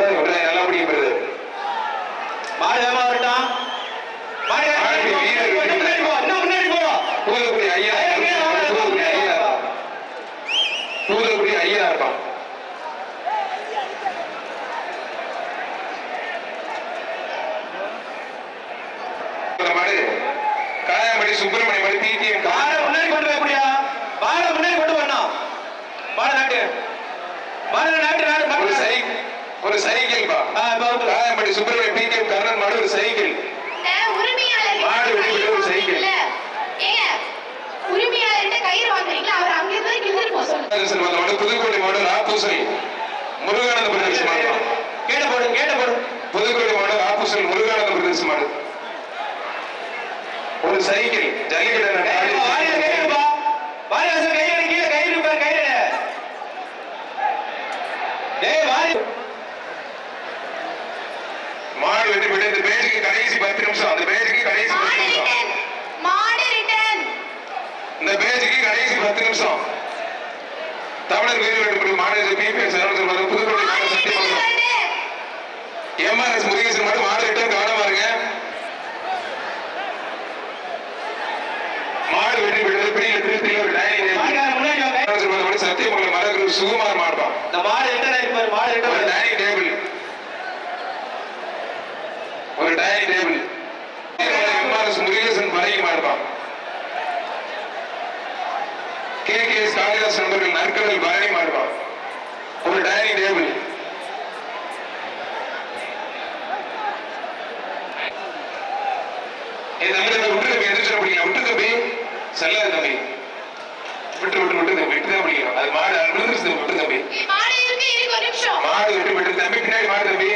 விட்டுறாங்க விட்டுறாங்க நல்லா பிடிக்கும் பெறுது மாடு வேகமா வரட்டும் மாடு வேகமா மாடு வரட்டும். வீரர் இன்னும் முன்னாடி போ இன்னும் முன்னாடி போ. பூதக்குடி ஐயா பூதக்குடி ஐயா பூதக்குடி ஐயா இருப்பான். இந்த மாடு காயாமடி சுப்பிரமணிய மாடு டிடிஎம் மாடை முன்னாடி கொண்டு போய் எப்படியா? மாடை முன்னாடி கொண்டு வரணும் நாட்டு. மாடு நாட்டு நாடு ஒரு மாடு சை ஒரு சைக்கிள் பா. காயாமடி சுப்பிரமணிய டிடிஎம் கர்ணன் மாடு ஒரு சைக்கிள். மாடு வெட்டி ஒரு சைக்கிள். புதுக்கோட்டை முருகானந்த பிரதேச மாடு. கேட்ட போடு கேட்ட போடு. புதுக்கோட்டை மாடு ராப்பூசல் முருகானந்த பிரதேச மாடு. ஒரு சைக்கிள். ஜல்லிக்கட்டு ஏய், வாரியில கை எடுப்பா வாரி வாசல் கை எடு கீழே கை எடு பாரு கை எடு டேய் வாரி மாடு வெட்டி விட்டு இந்த பேஜுக்கு கடைசி பத்து நிமிஷம் அந்த பேஜுக்கு கடைசி பத்து மாடு நிமிஷம். ரிட்டன் மாடு ரிட்டன் இந்த பேஜுக்கு கடைசி பத்து நிமிஷம். தமிழர் எடுப்பது மாநில பிபிஎஸ் புதுக்கோட்டை சத்தியமங்கலம் எம்ஆர்எஸ் முருகேசன் மாடு மாடு ரிட்டர்ன் கவனமா இருங்க. மாடு வெட்டி விடுறது பிடியில திருத்தில ஒரு டைனிங் முன்னாடி சத்தியமங்கலம் மரகுரு சுகுமார் இந்த மாடு ரிட்டர்ன் மாடு டைனிங் டேபிள். ஒரு டைனிங் டேபிள் எம்ஆர்எஸ் முருகேசன் பழகி மாடுபா கே கே எஸ் காளிதாஸ் நண்பர்கள் நற்கடல் மாடுபா ஒரு டைனிங் டேபிள் ஏ தம்பி தம்பி விட்டு தம்பி எந்திரிச்சு பிடிக்கலாம் விட்டு தம்பி. செல்லாது தம்பி. விட்டு விட்டு விட்டு தம்பி. விட்டு தான் அது மாடு விழுந்துருச்சு விட்டு தம்பி. மாடு விட்டு விட்டு தம்பி பின்னாடி மாடு தம்பி.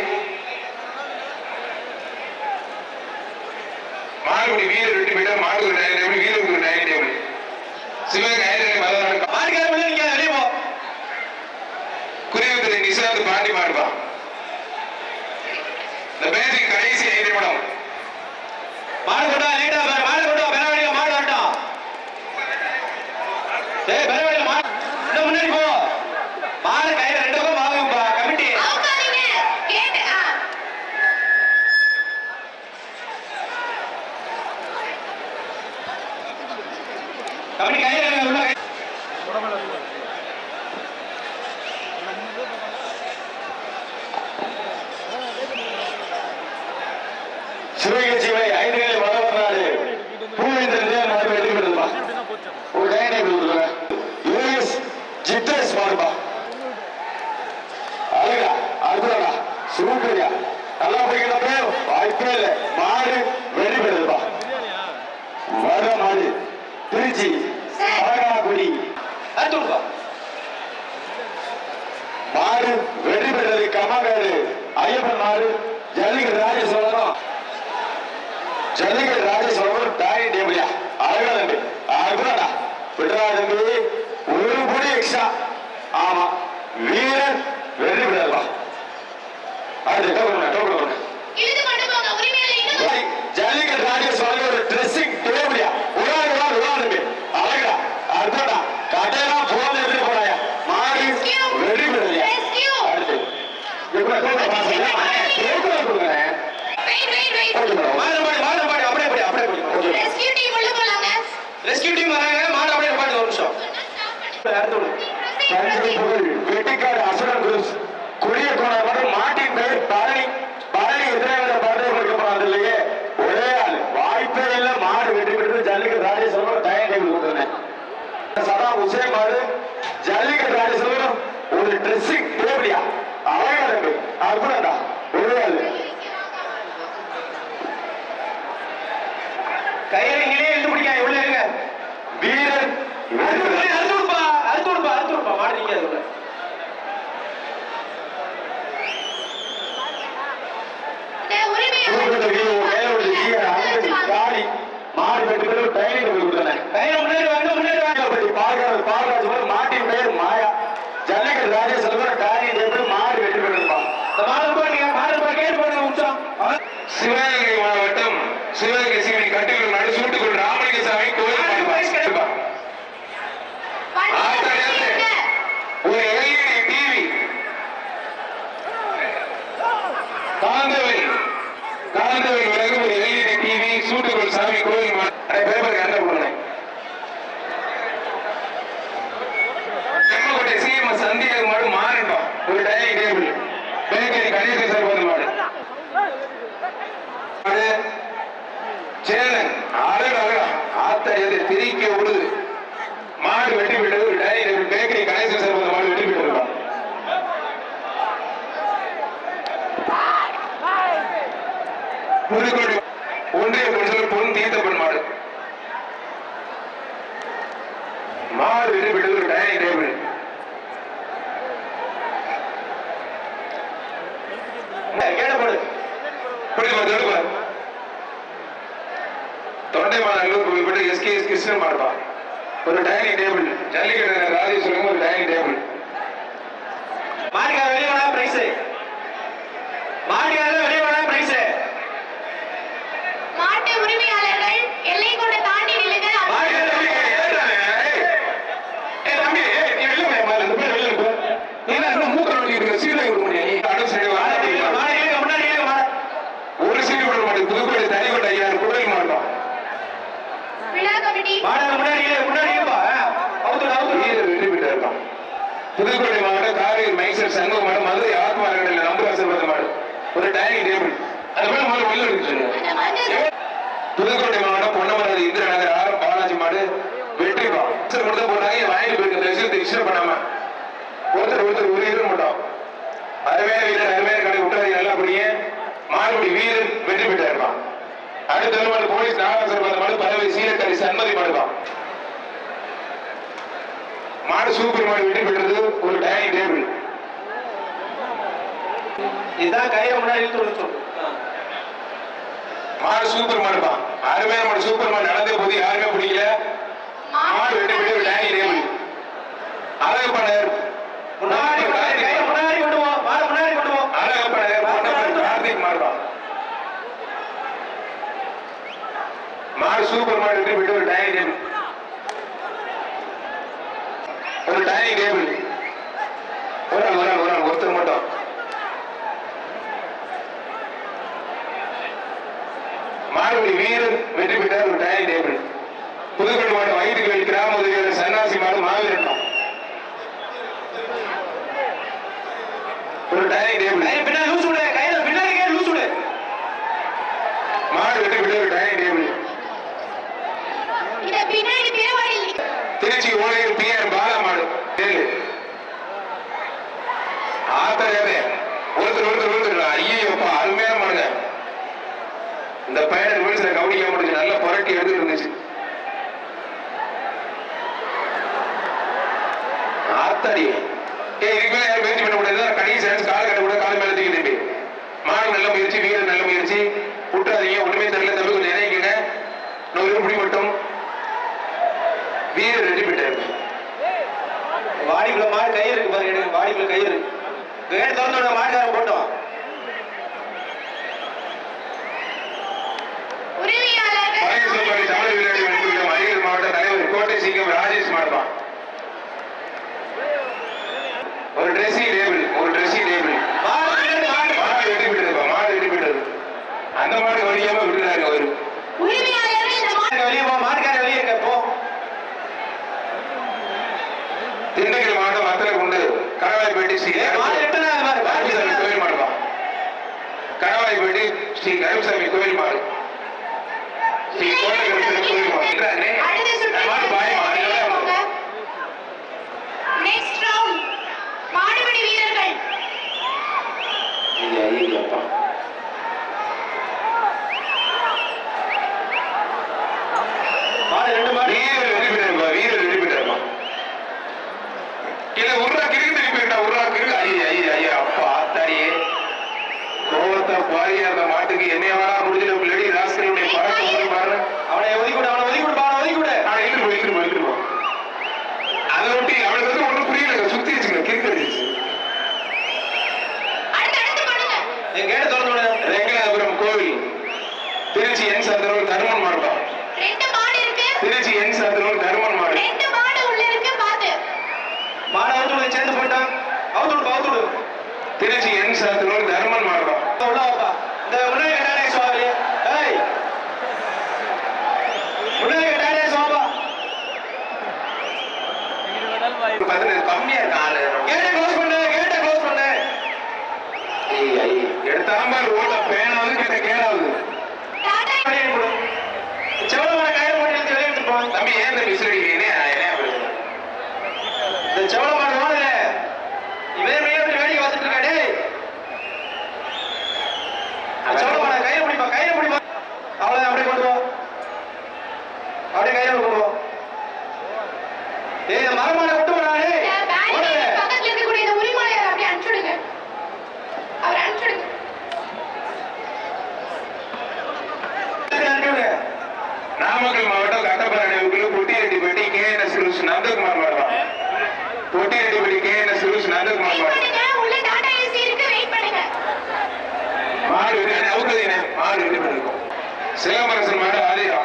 மாடுபடி வீரர் ரெண்டு போயிட்டா மாடு ஒரு டேபிள் வீரருக்கு ஒரு டைனிங் டேபிள் சிவகங்கை ஐயரை மதம் நடக்கும் முன்னாடி நிக்க வெளிய போ. குருவித்துறை நிசாந்த் பாண்டி மாடுபா இந்த பேஜுக்கு கடைசி ஐந்து நிமிடம். மாடு கொண்டு லேட்டா பாரு மாடு கொண்டு வா பெரவாடியில மாடு வரட்டும் டேய் பெரவாடியில மாடு இன்னும் முன்னாடி போ மாடு கயிறு ரெண்டு பக்கம் வாங்குப்பா கமிட்டி அவுக்காதீங்க கேட்டு ஆ கமிட்டி கயிறு எடுங்க, உள்ள கயிறு. சிவகங்கை சிவை ஐந்து வேலை வளர்நாடு பூவேந்திரன் மாடு வெற்றி பெறுதுப்பா ஒரு டைனை கொடுக்குறேன் யூஎஸ் ஜித்தேஷ் மாடுப்பா அழகா அற்புதா சூப்பரியா நல்லா பிடிக்கிறப்ப வாய்ப்பே இல்லை மாடு வெற்றி பெறுதுப்பா வர மாடு திருச்சி பழகாக்குடி அறுத்து விடுப்பா மாடு வெற்றி பெற்றது கம்மங்காடு ஐயப்பன் மாடு ஜல்லிக்கட்டு ராஜேஸ்வரனும் ஜல்லிக்கட்டு ராஜேஸ்வரனும் டாய் டேபிளியா அழகா தம்பி அற்புதம்டா விடுறா தம்பி ஒரு புடி எக்ஸ்ட்ரா ஆமா வீரன் வெற்றி பெறலாம் அடுத்து டோக்கன் டோக்கன் கொடுங்க இழுத்து கொண்டு போங்க உரிமையாளர் இழுத்து சரி, ஜல்லிக்கட்டு ராஜேஸ்வரனுக்கு ஒரு ட்ரெஸ்ஸிங் டேபிளியா உடாது உடாது உடாது தம்பி அழகா அற்புதம்டா கடையெல்லாம் போன் எடுத்துட்டு போறாயா மாடு வெற்றி பெறலையா ரெஸ்கியூ அடுத்து இப்ப டோக்கன் பாஸ் டோக்கன் கொடுங்க வெயிட் வெயிட் வெயிட் டோக்கன் மாடு மாடு மாடு மாடு அப்படியே படி அப்படியே படி ரெஸ்கியூ டீம் உள்ள போலாங்க ரெஸ்கியூ டீம் வராங்க மாடு அப்படியே பாட்டு ஒரு நிமிஷம் அறுத்து விடு தஞ்சை புகழ் வெட்டிக்காடு அசுரன் குரூஸ் கொடிய கோணம் மட்டும் மாட்டின் பெயர் பழனி பழனி எதிராக பாட்டு கொடுக்க போறாங்க இல்லையே ஒரே ஆள் வாய்ப்பே இல்ல மாடு வெட்டி பெற்று ஜல்லிக்கட்டு ராஜேஸ்வரம் டயர் டேபிள் கொடுத்துருந்தேன் சதா உசேன் மாடு ஜல்லிக்கட்டு ராஜேஸ்வரம் ஒரு ட்ரெஸ்ஸிங் டேபிளியா அழகா இருக்கு அற்புதம்டா ஒரே ஆள் கயிறு இங்கே இழுத்து பிடிக்காது உள்ள இருங்க வீரன் அறுத்து வெற்றி விடு, அறுத்து விடுப்பா அறுத்து விடுப்பா அறுத்து விடுப்பா மாடு நிக்காது உள்ள இந்த உரிமையாளர் தூக்கத்தை வீரன் மேல ஒரு ஜீவ அன்பு காளி மாடு வெட்டி பெற்று டைனிங் டேபிள் கொடுத்தேன் கயிறு முன்னாடி வாங்க முன்னாடி வாங்க அப்படி பார்க்கிறது பாலராஜ் போல மாட்டின் பெயர் மாயா ஜல்லிக்கட்டு ராஜேஸ்வரர் டானி டேபிள் மாடு வெற்றி பெற்றிருப்பான் இந்த மாடு போடுங்க மாடு போய் கேட்டு போடுங்க நிமிஷம் அவன் சிவகங்கை மாவட்டம் சிவகங்கை சிவனை கட்டுகள் நடு சூட்டுக்குள் ராமலிங்கசாமி கோயில் மாடுபா. வண்டி ஆத்தா நிறுத்துங்க. ஒரு அடே பேப்பர் கண்ட கொடுங்க செம்மக்கோட்டை சிஎம் சந்தியாக மாடு மாறட்டும் ஒரு dining table bakery Ganesan sir வந்து மாடு மாடு சேனன் அழகு அழகா ஆத்த திரிக்க விடுது மாடு வெட்டி விடுது ஒரு பேக்கரி கணேசன் சார் மாடு வெட்டி விட்டுருக்கான் புதுக்கோட்டை ஒன்றிய கவுன்சிலர் பொன் தீர்த்தப்பன் மாடு. மாடு வெட்டி விடுது ஒரு டைனிங் டேபிள் கேட போடு. தொடுப்பா தொண்டை மாநல்லூர் புதுக்கோட்டை எஸ்கேஎஸ் கிருஷ்ணன் மாடுப்பா ஒரு டைனிங் டேபிள் ஜல்லிக்கட்டு ராஜேஷ் ஒரு டைனிங் டேபிள் மாட்டுக்கார வெளியே வேணா பிரைஸ் மாட்டுக்கார வெளியே வேணா பிரைஸ் மாட்டு உரிமையாளர்கள் எல்லை கூட தாண்டி நில்லுங்க மாட்டுக்கார வெளியே மாடு இழுக்க, முன்னாடி இழுக்க, மாடு. ஒரு சீடு விட மாட்டேன் புதுக்கோட்டை தனி கொண்ட ஐயாயிரம் குடல் மாட்டோம் விழா கமிட்டி மாடு முன்னாடி இழு, முன்னாடி இழுப்பா. அவுத்துடு, அவுத்துடு. வீரர் வெற்றி பெற்று இருக்கான் புதுக்கோட்டை மாவட்டம் காரையூர் மைசூர் சண்முக மாடு மதுரை ஆத்மாரகடையில் நம்புராசர் பத்த மாடு ஒரு டைனிங் டேபிள் அது மேல முதல்ல வெளில எடுக்க புதுக்கோட்டை மாவட்டம் பொன்னமராதி இந்திர நகர் ஆர் பாலாஜி மாடு வெற்றி சார் கொடுத்த போட்டாங்க வாங்கிட்டு போயிருக்க விஷயத்தை இஷ்டம் பண்ணாம. ஒருத்தர் ஒருத்தர் ஒரு வீரர் மட்டும் அருமையான வீரர் அருமையான கடை விட்டாதி நல்லா புரிய மாடுபடி வீரர் வெற்றி பெற்றாருப்பான் அடுத்த மாடு போலீஸ் நாகராசர் பார்த்த மாடு பறவை சீலக்கரை சண்மதி மாடுதான் மாடு சூப்பர் மாடு வெற்றி பெற்றது ஒரு டைனிங் டேபிள் இதுதான் கையை முன்னாடி இழுத்து. மாடு சூப்பர் மாடுப்பா அருமையான மாடு சூப்பர் மாடு நடந்த போது யாருமே பிடிக்கல மாடு பெற்று ஒரு டைனிங் டேபிள் அழகப்பனர் முன்னாடி முன்னாடி, போ. மாடு முன்னாடி போ. அழகப்பனர் கார்த்திக் மாடுப்பா மாடு சூப்பர் மாடு வெற்றி பெற்று ஒரு டைனிங் டேபிள் ஒரு டைனிங் டேபிள் ஒரு ஆள் ஒரு ஆள் ஒரு ஆள் ஒருத்தர் மட்டும் மாடுபடி வீரர் வெற்றி பெற்றார் ஒரு டைனிங் டேபிள் புதுக்கோட்டை மாடு வயிற்றுகள் கிராம உதவியாளர் சன்னாசி மாடு மாவீரட்டம் ஒரு டைனிங் டேபிள் பின்னாடி லூசு விடு. கையில பின்னாடி விடு. மாடு வெற்றி பெற்ற ஒரு டைனிங் டேபிள் திருச்சி ஓலையில் பி ஆர் ஒருத்தர் ஒருத்தர் ஒருத்தர். ஐயோப்பா அருமையான மாடுங்க. இந்த பயணம் போய் சில கவனிக்க முடிஞ்சு நல்ல புரட்டி எடுத்து இருந்துச்சு. ஆத்தாடி. ஏ இதுக்கு மேலே யாரும் முயற்சி பண்ண முடியாது. கடைசி சான்ஸ் கால கட்ட கூட கால் மேலே தூக்கி திரும்பி மாடு நல்ல முயற்சி வீரர் நல்ல முயற்சி. விட்டுறாதீங்க ஒண்ணுமே தெரியல. தம்பி கொஞ்சம் இணைக்குங்க நூறு இப்படி மட்டும். வீரர் ரெடி பெற்றார் வாடிக்குள்ள மாடு கயிறு இருக்கு பாருங்க எடுங்க. வாடிக்குள்ள கயிறு கேட் திறந்து மாட்டுக்காரன் போட்டோம் உரிமையாளர்கள் பழைய தமிழ் விளையாட்டு வெற்றிடம் அரியலூர் மாவட்ட தலைவர் கோட்டை சிங்கம் ராஜேஷ் மாடுவான் ஒரு ட்ரெஸ்ஸிங் டேபிள் ஒரு ட்ரெஸ்ஸிங் டேபிள் மாடு பின்னாடி மாடு மாடு வெட்டி விட்டது மாடு வெட்டி விட்டது அந்த மாடு வடியாம விட்டுறாரு அவரு உரிமையாளர்கள் இந்த மா- மாட்டுக்காரன் வெளியே போ மாட்டுக்காரன் வெளியே இருக்க போ திண்டுக்கல் மாவட்டம் வத்தலை கொண்டு கணவாய்பேட்டை ஸ்ரீ எட்டுனா. கோயில் மாடுவான் கணவாய்பேட்டை ஸ்ரீ கருப்புசாமி கோயில் மாடு. ஸ்ரீ கோட்டை கோயில் மாடு. அந்த மாடு நெக்ஸ்ட் ரவுண்ட் மாடுபிடி வீரர்கள். ஐயா, ஐயா, அப்பா. மாடு ரெண்டு மாடு வீரர் வெற்றி பெற்றாருப்பா, வீரர் வெற்றி பெற்றாருப்பா. கீழே உருளா கிறுக்கு திருப்பி விட்டா, உருளா கிறுக்கு. ஐயா, ஐயா, ஐயா, அப்பா, ஆத்தாடியே. பாரியா அந்த மாட்டுக்கு என்னைய வேணா முடிஞ்சு லேடி ராஸ்கலுடைய பறக்க முடியும் பாரு அவனை ஒதுக்கி விடு அவனை ஒதுக்கி விடு அவனை ஒதுக்கி விடு நான் இழுத்து போ இழுத்து போ இழுத்து போ. அதை ஒட்டி அவனுக்கு வந்து ஒன்றும் புரியல சுத்தி வச்சுங்க கிறுக்கு அடிச்சு என் கேட்டு திறந்து விடு ரெங்கநாதபுரம் கோவில். திருச்சி என் சந்திரன் தருமன் இருக்கு. திருச்சி என் சந்திரன் தருமன் மாடு. ரெண்டு மாடு உள்ள இருக்கு பாத்து. மாடு அவுத்து விடு சேர்ந்து போயிட்டான். அவுத்து விடு அவுத்து விடு. திருச்சி என் சந்திரன் தருமன் கம்மியா இருக்கு ஆளு? கேட்ட க்ளோஸ் பண்ணு கேட்ட க்ளோஸ் பண்ணு. எடுத்தாலும் ரோட்ல பேனாவது கேட்ட கேடாவது சிலம்பரசன் மகள் ஆதிரா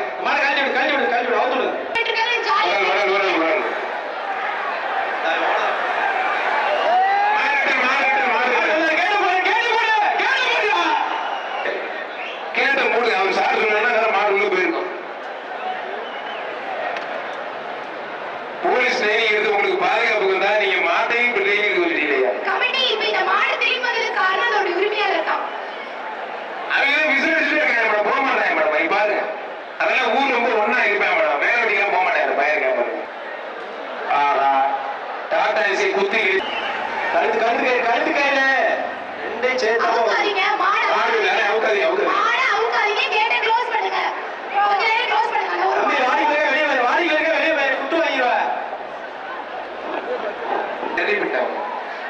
விட்டாங்க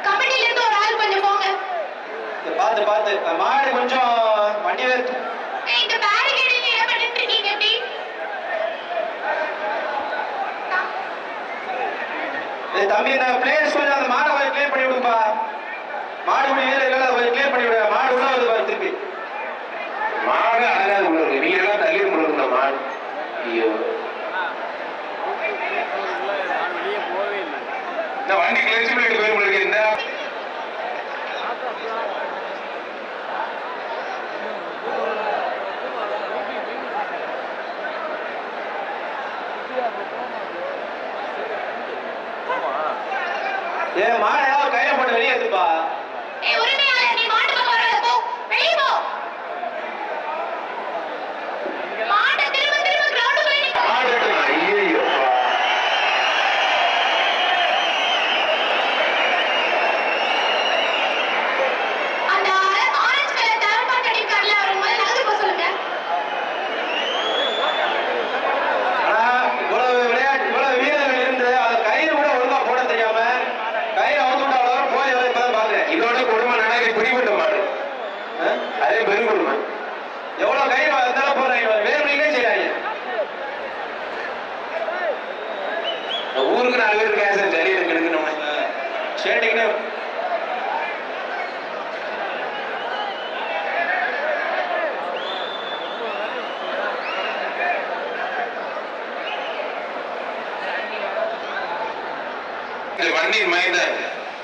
கமிட்டில இருந்து ஒரு ஆள் கொஞ்சம் போங்க. இத பாத்து பாத்து மாடு கொஞ்சம் வண்டி வேறு இந்த பேரிகேடிங் ஏன் பண்ணிட்டு இருக்கீங்க இப்படி தம்பி நான் பிளேஸ் கொஞ்சம் அந்த மாடை போய் கிளியர் பண்ணி விடுப்பா மாடு உடைய வீரர் இல்ல போய் கிளியர் பண்ணி விடுங்க மாடு உள்ள வந்து பாரு திருப்பி. மாடு அழகாக உள்ளது நீங்க எல்லாம் தள்ளி உள்ளது மாடு. ஐயோ. இந்த வண்டி கிளர்ச்சி பிளேட் போய் உங்களுக்கு இந்த ஏ மாடை கையில போட்டு வெளியே தண்ணீர் மயந்த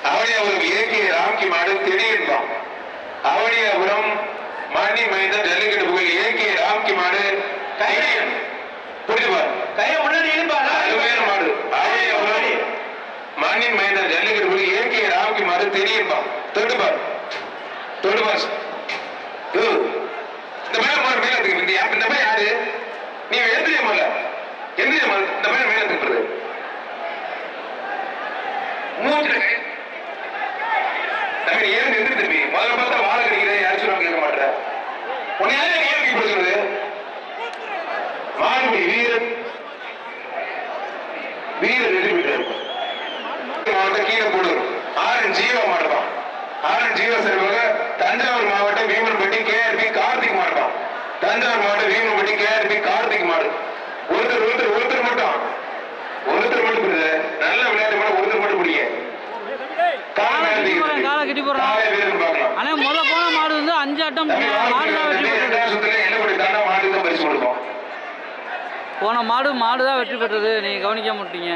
அவனியாபுரம் இயக்கிய ராம்கி மாடு திடீர்ந்தான் அவனியாபுரம் மண்ணி மயந்த ஜல்லிக்கட்டு புகழ் இயக்கிய ராம்கி மாடு கையன் புரிஞ்சுப்பார் கைய முன்னாடி இழுப்பாரு? மாடு. அவனியாபுரம் மண்ணின் மயந்த ஜல்லிக்கட்டு புகழ் இயக்கிய ராம்கி மாடு திடீர்ந்தான் தொடுப்பார். தொடுப்பார். மாவட்டத்தை கீழே போடுறோம் ஆறு ஜீவ மாட்டோம் ஆறு ஜீவ சார்பாக தஞ்சாவூர் மாவட்டம் வீமன்பட்டி கேஆர்பி கார்த்திக் மாட்டோம் தஞ்சாவூர் மாவட்டம் வீமன்பட்டி கேஆர்பி கார்த்திக் மாடு. ஒருத்தர் ஒருத்தர் ஒருத்தர் மட்டும். ஒருத்தர் மட்டும் புரியுது நல்ல விளையாட்டு மட்டும் ஒருத்தர் மட்டும் பிடிக்க ஆனா போன மாடு வந்து அஞ்சு அட்டம் மாடு தான் வெற்றி பெற்றது. மாடு தான் போன மாடு மாடு வெற்றி பெற்றது. நீங்கள் கவனிக்க மாட்டீங்க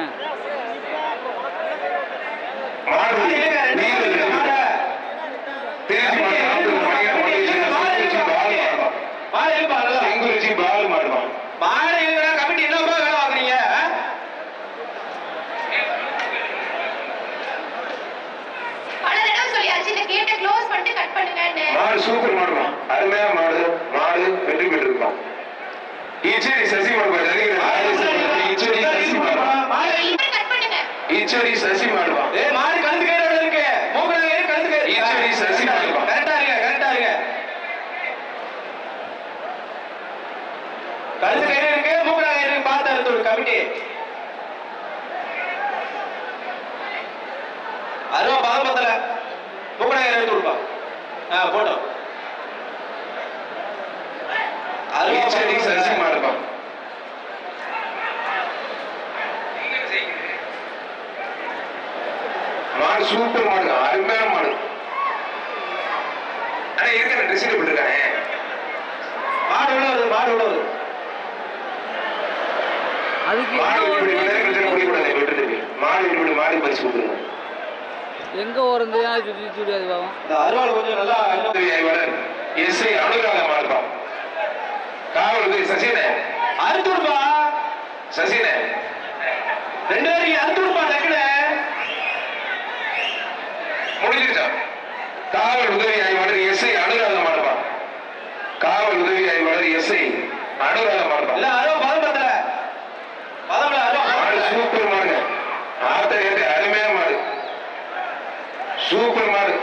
மாடு கழுத்து கயிறு இருக்கு? மூக்குல கயிறு இருக்கு. பார்த்து எடுத்து விடு கமிட்டி அருவா பதம் பத்தல மூக்குல கயிறு எடுத்து விடுப்பா ஆ போட்டோம் அருவா ஈச்சேரி சசி மாடுப்பா மாடு சூப்பர் மாடு அருமையான மாடு. ஆனா இருக்கிற ட்ரெஸ் போட்டிருக்கானே? மாடு வருது மாடு உள்ள வருது அதுக்கு மாடு எங்க இப்படி வருது? விளையாட முடிக்கூடாது விட்டுருக்கு மாடு இப்படி மாடு பறிச்சு கொடுத்துருங்க எங்க ஏன் சுற்றி சுற்றி அது பாவம்? இந்த அருவாள் கொஞ்சம் நல்லா இன்னும் எஸ்ஐ அனுராக மாடுப்பா. காவல் சசினே. அறுத்து விடுப்பா சசினே. ரெண்டு பேரும் அறுத்து விடுப்பா டக்குனு. காவல் உதவி ஆய்வாளர் எஸ்ஐ அனுராக மாடுப்பா. காவல் உதவி ஆய்வாளர் எஸ்ஐ அனுராக மாடுப்பா. சூப்பர் அருவா ஆத்தர் பத்தல அருமையா அருவா மாடு. சூப்பர் மாடுங்க ஆத்த ஏத்து அருமையான மாடு. சூப்பர் மாடு.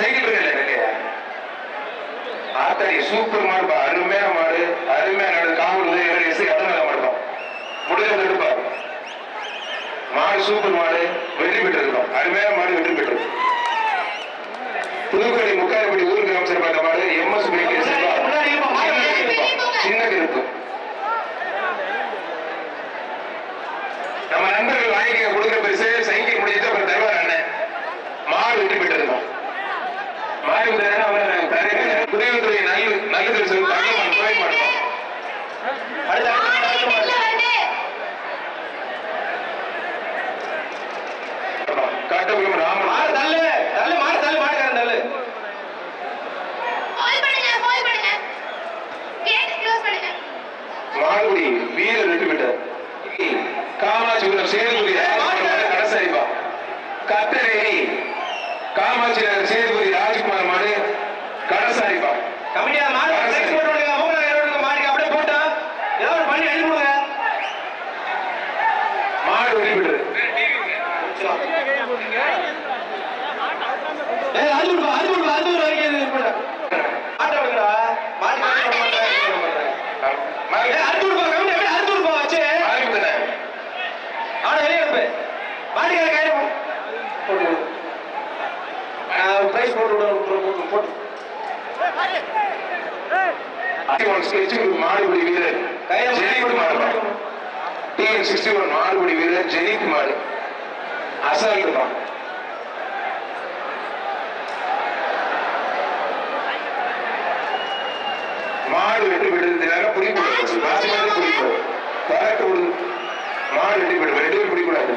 சைக்கிள் இருக்கல எனக்கு. ஆத்தரி சூப்பர் மாடுப்பா அருமையான மாடு. அருமையான மாடு காவல் உதவி எஸ்ஐ அனுராக மாடுப்பா முடிஞ்சது எடுப்பா. மாடு சூப்பர் மாடு. வெற்றி பெற்றிருக்கோம். அருமையான மாடு வெற்றி பெற்றிருக்கோம் புதுக்கோட்டை முக்காரப்பட்டி ஊர் கிராம சிறப்பாக மாடு எம் எஸ் முன்னாடி இருப்பா, மாடு சின்ன கருப்பு நம்ம நண்பர்கள் வாங்கி கொடுக்குற பரிசு சைக்கிள் முடிஞ்சிட்டு அப்புறம் தருவார் அண்ணன் மாடு வெற்றி பெற்றிருக்கோம் மாடு வித்தா அவர் புதியத்துறை நல்ல நல்லது சொல்லி தங்கமான துறை மாட்டோம் அடுத்து அடுத்து அடுத்து உள்ள மாடு. வருது காட்டபுரம் ராமன் காமாட்சிபுரம் சேதுபதி ராஜ்குமார் கடைசாரிப்பா கத்தரேரி காமாட்சி நகர் சேதுபதி ராஜ்குமார் மாடு கடைசாரிப்பா கமிட்டியா மாடு சைஸ் போட்டு விடுங்க மூணு கயிறு விடுங்க மாட்டுக்கு அப்படியே போட்டா ஏதாவது ஒரு பண்ணி அள்ளி விடுங்க மாடு வெற்றி பெற்றது ஏய் அள்ளி விடுப்பா அள்ளி விடுப்பா அள்ளி விடுற வரைக்கும் இது பண்ணு. மாட்டை விடுங்கடா மாட்டு கயிறு விட மாட்டேன், இது பண்ண மாட்டேன். ஏய் அறுத்து விடுப்பா கமிட்டி அப்படியே அறுத்து விடுப்பா வச்சு ஆனா வெளியே இருப்பு மாட்டுக்கார கயிறு போட்டு விடு. நான் பிரைஸ் போட்டு விடுறேன் போட்டு போட்டு மாடுபடி வீரர். மாடுப்பா டிஎன் சிக்ஸ்டி ஒன் மாடுபடி வீரர் ஜெனித் மாடு அசால்ட்டுப்பா மாடு வெற்றி பெற்றதுக்காக பிடிக்கூடாது மாசி மாடு பிடிக்கூடாது பறக்க விடு மாடு வெற்றி பெற்று ரெண்டு பேரும் பிடிக்கூடாது.